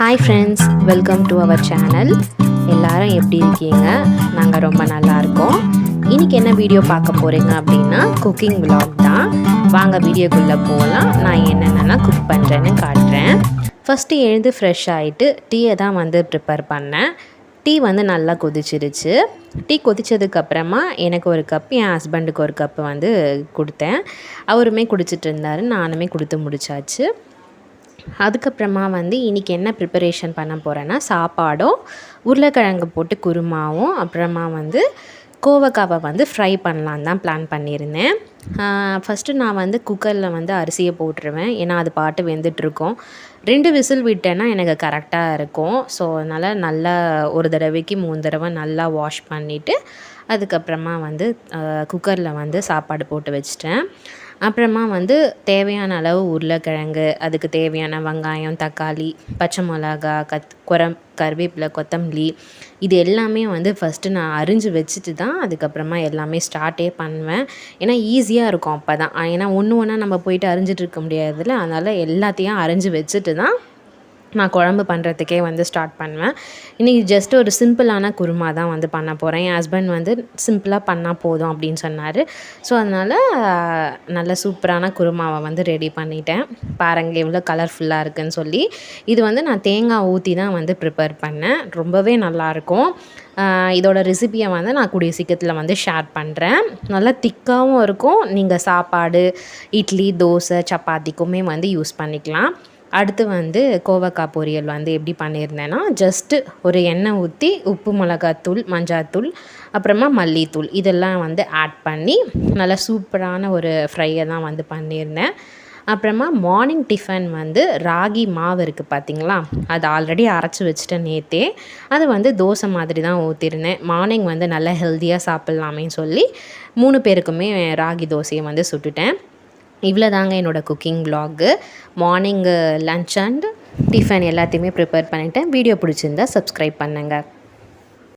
Hi friends welcome to our channel எல்லாரும் எப்படி இருக்கீங்க? நாங்கள் ரொம்ப நல்லா இருக்கோம். இன்றைக்கி என்ன வீடியோ பார்க்க போகிறீங்க அப்படின்னா குக்கிங் விலாக் தான். வாங்க வீடியோக்குள்ளே போகலாம் நான் என்னென்னலாம் குக் பண்ணுறேன்னு காட்டுறேன். ஃபஸ்ட்டு எழுந்து ஃப்ரெஷ் ஆகிட்டு டீயை தான் வந்து ப்ரிப்பேர் பண்ணேன். டீ வந்து நல்லா கொதிச்சிருச்சு. டீ கொதித்ததுக்கப்புறமா எனக்கு ஒரு கப் என் ஹஸ்பண்டுக்கு ஒரு கப்பு வந்து கொடுத்தேன். அவருமே குடிச்சிட்டு இருந்தார். நானுமே கொடுத்து முடிச்சாச்சு. அதுக்கப்புறமா வந்து இன்றைக்கி என்ன ப்ரிப்பரேஷன் பண்ண போகிறேன்னா சாப்பாடும் உருளைக்கிழங்கு போட்டு குருமாவும் அப்புறமா வந்து கோவக்காவை வந்து ஃப்ரை பண்ணலான்னு தான் பிளான் பண்ணியிருந்தேன். ஃபஸ்ட்டு நான் வந்து குக்கரில் வந்து அரிசியை போட்டுருவேன். ஏன்னா அது பாட்டு வெந்துட்டுருக்கோம். ரெண்டு விசில் விட்டேன்னா எனக்கு கரெக்டாக இருக்கும். ஸோ அதனால் நல்லா ஒரு தடவைக்கு மூணு தடவை நல்லா வாஷ் பண்ணிவிட்டு அதுக்கப்புறமா வந்து குக்கரில் வந்து சாப்பாடு போட்டு வச்சிட்டேன். அப்புறமா வந்து தேவையான அளவு உருளைக்கிழங்கு அதுக்கு தேவையான வெங்காயம் தக்காளி பச்சை மிளகா கத் குரம் கருவேப்பிலை கொத்தமல்லி இது எல்லாமே வந்து ஃபஸ்ட்டு நான் அரிஞ்சு வச்சுட்டு தான் அதுக்கப்புறமா எல்லாமே ஸ்டார்ட்டே பண்ணுவேன். ஏன்னா ஈஸியாக இருக்கும் அப்போ தான் ஏன்னா ஒன்று ஒன்றா நம்ம போயிட்டு அரிஞ்சிட்டு இருக்க முடியாதுல்ல. அதனால் எல்லாத்தையும் அரிஞ்சு வச்சுட்டு தான் நான் குழம்பு பண்ணுறதுக்கே வந்து ஸ்டார்ட் பண்ணுவேன். இன்றைக்கி ஜஸ்ட் ஒரு சிம்பிளான குருமா தான் வந்து பண்ண போகிறேன் என் ஹஸ்பண்ட் வந்து சிம்பிளாக பண்ணால் போதும் அப்படின்னு சொன்னார். ஸோ அதனால் நல்ல சூப்பரான குருமாவை வந்து ரெடி பண்ணிட்டேன். பாருங்க எவ்வளோ கலர்ஃபுல்லாக இருக்குன்னு சொல்லி. இது வந்து நான் தேங்காய் ஊற்றி தான் வந்து ப்ரிப்பேர் பண்ணேன். ரொம்பவே நல்லாயிருக்கும். இதோட ரெசிபியை வந்து நான் கூடிய சீக்கிரத்தில் வந்து ஷேர் பண்ணுறேன் நல்லா திக்காகவும் இருக்கும். நீங்கள் சாப்பாடு இட்லி தோசை சப்பாத்திக்குமே வந்து யூஸ் பண்ணிக்கலாம். அடுத்து வந்து கோவக்காய் பொரியல் வந்து எப்படி பண்ணியிருந்தேன்னா ஜஸ்ட்டு ஒரு எண்ணெய் ஊற்றி உப்பு மிளகாத்தூள் மஞ்சாத்தூள் அப்புறமா மல்லித்தூள் இதெல்லாம் வந்து ஆட் பண்ணி நல்லா சூப்பரான ஒரு ஃப்ரையை தான் வந்து பண்ணியிருந்தேன். அப்புறமா மார்னிங் டிஃபன் வந்து ராகி மாவு இருக்குது பார்த்தீங்களா அது ஆல்ரெடி அரைச்சி வச்சுட்டேன் நேற்றே அது வந்து தோசை மாதிரி தான் ஊற்றிருந்தேன் மார்னிங் வந்து நல்லா ஹெல்த்தியாக சாப்பிட்லாமேன்னு சொல்லி மூணு பேருக்குமே ராகி தோசையை வந்து சுட்டுட்டேன். இவ்வளோ தாங்க என்னோடய cooking vlog morning lunch and tiffin எல்லாத்தையுமே ப்ரிப்பேர் பண்ணிட்டேன். வீடியோ பிடிச்சிருந்தா சப்ஸ்கிரைப் பண்ணுங்கள்